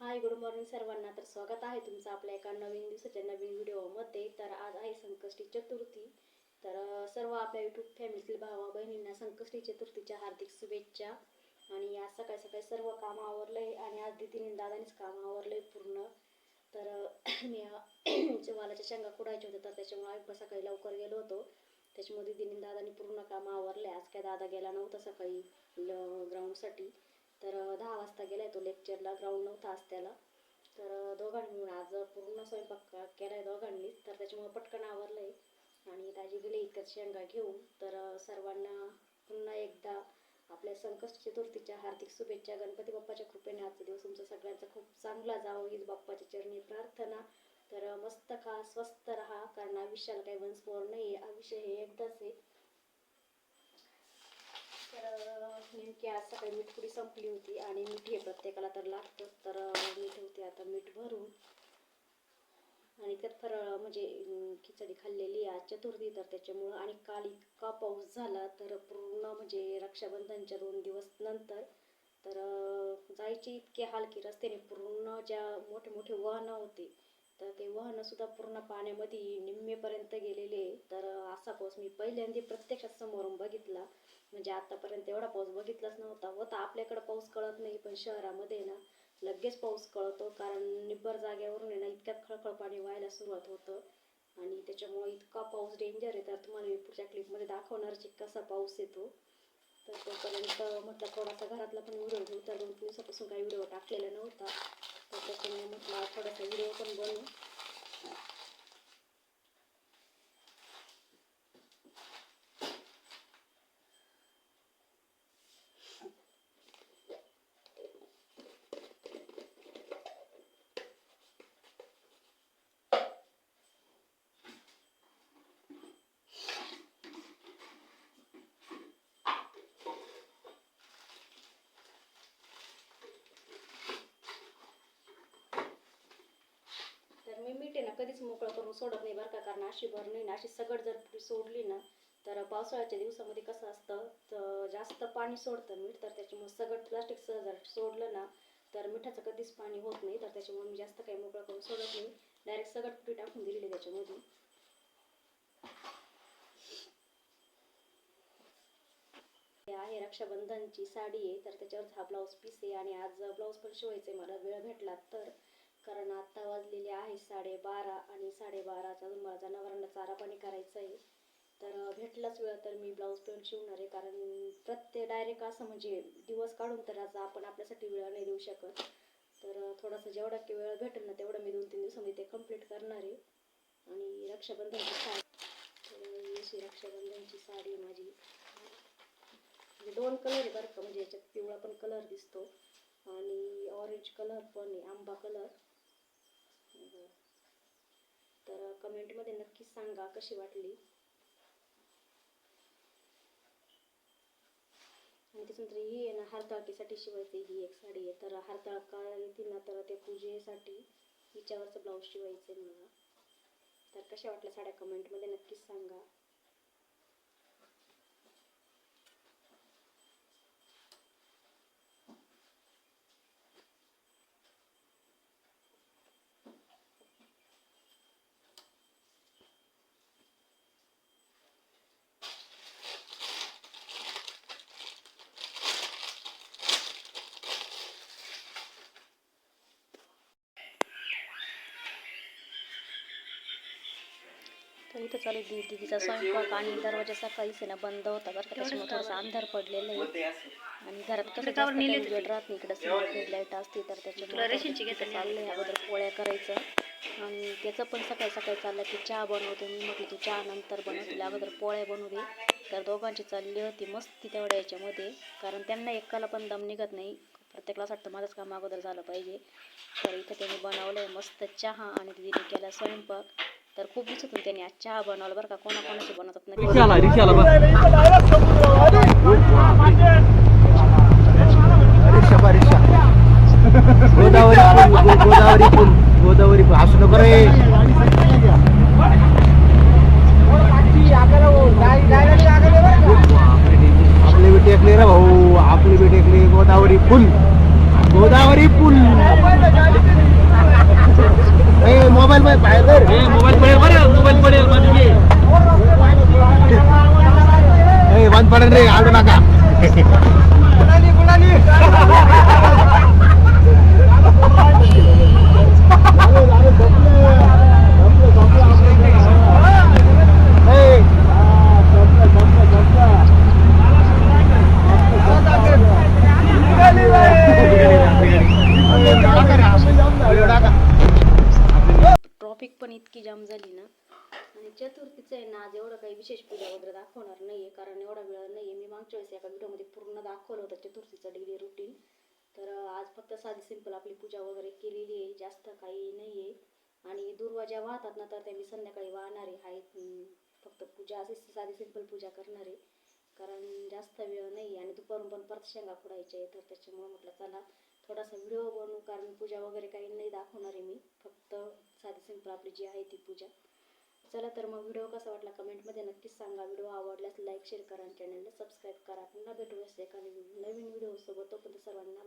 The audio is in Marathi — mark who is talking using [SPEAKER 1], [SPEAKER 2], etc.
[SPEAKER 1] हाय गुड मॉर्निंग सर्वांना. तर स्वागत आहे तुमचं आपल्या एका नवीन दिवसाच्या नवीन व्हिडिओमध्ये. तर आज आहे संकष्टी चतुर्थी. तर सर्व आपल्या यूट्यूब फॅमिलीतील भावा बहिणींना संकष्टी चतुर्थीच्या हार्दिक शुभेच्छा. आणि आज सकाळी सकाळी सर्व कामं आवरलंय आणि आज दिदीने दादानेच काम आवरलंय पूर्ण. तर मी अं, वालाच्या शेंगा कुडायच्या होत्या तर त्याच्यामुळे आम्ही सकाळी लवकर गेलो होतो. त्याच्यामुळे दिदीने दादानी पूर्ण कामं आवरले आज काय दादा गेला नव्हता सकाळी ग्राउंडसाठी तर दहा वाजता गेलाय तो लेक्चरला ग्राउंड नव्हता आज त्याला. तर दोघांनी मिळून आज पूर्ण स्वयंपाक केलाय दोघांनी तर त्याच्यामुळे पटकन आवरलंय. आणि ताजी गेले इतक्यात शेंगा घेऊन. तर सर्वांना पुन्हा एकदा आपल्या संकष्ट चतुर्थीच्या हार्दिक शुभेच्छा. गणपती बाप्पाच्या कृपेने आजचा दिवस तुमचा सगळ्यांचा खूप चांगला जावं. हीच बाप्पाच्या चरणी प्रार्थना. तर मस्त खा स्वस्त राहा. कारण आयुष्याला काही वंशपोर नाही आहे आयुष्य हे एकदाच आहे. तर कारण की आज सकाळी मीठ पुडी संपली होती आणि मीठ हे प्रत्येकाला तर लागतं तर मी मीठ होते आता मीठ भरून. आणि त्यात फरळ म्हणजे खिचडी खाल्लेली आहे आज चतुर्थी तर त्याच्यामुळं आणि काल इतका पाऊस झाला तर पूर्ण म्हणजे रक्षाबंधनच्या दोन दिवस नंतर तर जायची जायचे इतके हाल की रस्त्याने पूर्ण ज्या मोठे मोठे वाहनं होते तर ते वाहनंसुद्धा पूर्ण पाण्यामध्ये निम्मेपर्यंत गेलेले तर असा पाऊस मी पहिल्यांदा प्रत्यक्षात समोरून बघितला. म्हणजे आतापर्यंत एवढा पाऊस बघितलाच नव्हता. होता आपल्याकडं पाऊस कळत नाही पण शहरामध्ये ना लगेच पाऊस कळतो. कारण निब्बर जाग्यावरून आहे ना इतक्यात खळखळ पाणी व्हायला सुरुवात होतं. आणि त्याच्यामुळे इतका पाऊस डेंजर आहे. तर तुम्हाला मी पुढच्या क्लिपमध्ये दाखवणारच आहे कसा पाऊस येतो. तर तोपर्यंत म्हटलं थोडासा घरातला पण व्हिडिओ घेऊ. तर दोन दिवसापासून काही व्हिडिओ टाकलेला नव्हता. तर त्याच्यामुळे म्हटलं थोडासा व्हिडिओ पण बनवू तर मी मीठ आहे ना कधीच मोकळं करून सोडत नाही बरं का. कारण अशी भर नाही ना अशी सगळं जर पुरी सोडली ना तर पावसाळ्याच्या दिवसामध्ये कसं असतं तर जास्त पाणी सोडतं मीठ तर त्याच्यामुळे सगट प्लास्टिकचं जर सोडलं ना तर मिठाचं कधीच पाणी होत नाही. तर त्याच्यामुळे मी जास्त काही मोकळं करून सोडत नाही. डायरेक्ट सगळं पुरी टाकून दिलेली त्याच्यामध्ये. हे आहे रक्षाबंधनची साडी आहे तर त्याच्यावर हा ब्लाऊज पीस आहे. आणि आज ब्लाऊज पण शिवायचं आहे मला वेळ भेटला तर. कारण आत्ता वाजलेले आहे साडेबारा आणि साडेबाराचा अजून मला जनावरांना चारा पाणी करायचं आहे तर भेटलाच वेळ तर मी ब्लाऊज पण शिवणार आहे. कारण प्रत्येक डायरेक्ट असं म्हणजे दिवस काढून तर आज आपण आपल्यासाठी वेळ नाही देऊ शकत. तर थोडासा जेवढा की वेळ भेटेल ना तेवढं मी दोन तीन दिवसामध्ये ते कंप्लीट करणार आहे. आणि रक्षाबंधनची साडी तर अशी रक्षाबंधनची साडी माझी. म्हणजे दोन कलर आहे बरं का म्हणजे याच्यात पिवळा पण कलर दिसतो आणि ऑरेंज कलर पण आहे आंबा कलर तर कमेंटमध्ये नक्की सांगा कशी वाटली. आणि त्याच्यानंतर ही आहे ना हरताळकीसाठी शिवायची ही एक साडी आहे. तर हरताळका येतील ना तर त्या पूजेसाठी हिच्यावरचं ब्लाऊज शिवायचं आहे मला तर कशा वाटल्या साड्या कमेंटमध्ये नक्कीच सांगा. तर इथं चालू आहे दीदीचा स्वयंपाक आणि दरवाजा सकाळीच ना बंद होता बरं का. त्याच्यामुळे थोडासा अंधार पडलेला आहे. आणि घरात कसं जास्त काही उजेड राहत नाही. इकडं लाइट असते तर त्याच्यामुळे चाललंय अगोदर पोळ्या करायचं. आणि त्याचं पण सकाळी सकाळी चाललं की चहा बनवते. मी म्हटलं तू चहा नंतर बनव तिला अगोदर पोळ्या बनवू दे. तर दोघांची चालली होती मस्ती तेवढ्या याच्यामध्ये. कारण त्यांना एकाला पण दम निघत नाही. प्रत्येकाला असं वाटतं माझंच काम अगोदर झालं पाहिजे. तर इथं त्यांनी बनवलं आहे मस्त चहा आणि तिने केला स्वयंपाक. तर खूप दिवसातून त्यांनी आज चहा बनवला बरं का कोणाकोणाचे बनवतात
[SPEAKER 2] गोदावरी पूल गोदावरी पूल गोदावरी पूल असू नको रे. आपली बेटी ऐकली रे भाऊ आपली बेटी ऐकली गोदावरी पूल गोदावरी पूल बंद पडेल रे आडू नका
[SPEAKER 1] ट्रॉफिक पण इतकी जाम झाली ना चतुर्थीचं आहे ना आज एवढं काही विशेष पूजा वगैरे दाखवणार नाहीये कारण एवढा वेळ नाहीये. मी मागच्या वेळेस एका व्हिडिओमध्ये पूर्ण दाखवलं होतं चतुर्थीचं डेली रुटीन तर आज फक्त साधी सिंपल आपली पूजा वगैरे केलेली आहे जास्त काही नाही आहे आणि दुर्वा ज्या वाहतात ना तर त्या मी संध्याकाळी वाहणार आहे आहेत फक्त पूजा अशी साधी सिंपल पूजा करणार. आहे कारण जास्त वेळ नाही आणि दुपारून पण परत शेंगा फोडायचे तर त्याच्यामुळे म्हटलं चला थोडासा व्हिडिओ बनवू. कारण पूजा वगैरे काही नाही दाखवणार आहे मी. फक्त साधी सिंपल आपली जी आहे ती पूजा. चला तर मग व्हिडिओ कसा वाटला कमेंटमध्ये नक्कीच सांगा. व्हिडिओ आवडल्यास लाईक शेअर करा आणि चॅनलला सबस्क्राईब करा. पुन्हा भेटूया एका नवीन व्हिडिओसोबत. तोपर्यंत सर्वांना